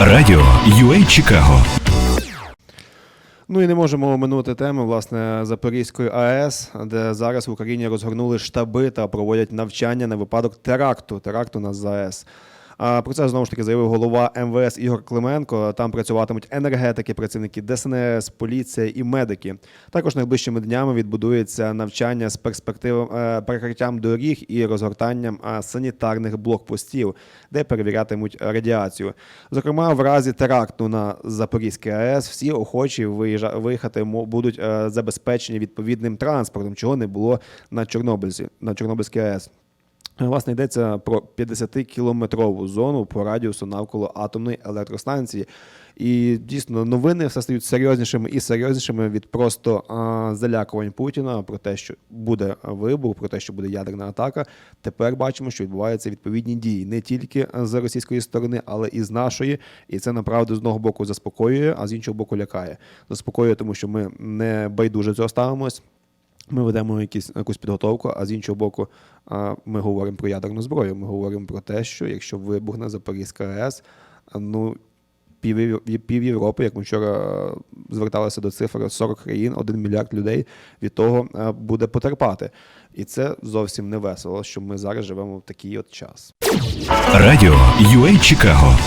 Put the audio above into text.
Радіо UA Чикаго. Ну і не можемо оминути теми власне Запорізької АЕС, де зараз в Україні розгорнули штаби та проводять навчання на випадок теракту, теракту на ЗАЕС. Про це знову ж таки заявив голова МВС Ігор Клименко. Там працюватимуть енергетики, працівники ДСНС, поліція і медики. Також найближчими днями відбудується навчання з перспектив е, перекриттям доріг і розгортанням е, санітарних блокпостів, де перевірятимуть радіацію. Зокрема, в разі теракту на Запорізькій АЕС всі охочі виїхати будуть е, забезпечені відповідним транспортом, чого не було на Чорнобильській на Чорнобильській АЕС. Власне, йдеться про 50-кілометрову зону по радіусу навколо атомної електростанції. І дійсно новини все стають серйознішими і серйознішими від просто а, залякувань Путіна про те, що буде вибух, про те, що буде ядерна атака. Тепер бачимо, що відбуваються відповідні дії не тільки з російської сторони, але і з нашої. І це направду з одного боку заспокоює, а з іншого боку лякає. Заспокоює, тому що ми не байдуже цього ставимось. Ми ведемо якісь, якусь підготовку, а з іншого боку, ми говоримо про ядерну зброю. Ми говоримо про те, що якщо вибухне Запорізька АЕС, ну пів, пів Європи, як ми вчора зверталися до цифр 40 країн, 1 мільярд людей від того буде потерпати. І це зовсім не весело, що ми зараз живемо в такий от час. Радіо UA Чикаго.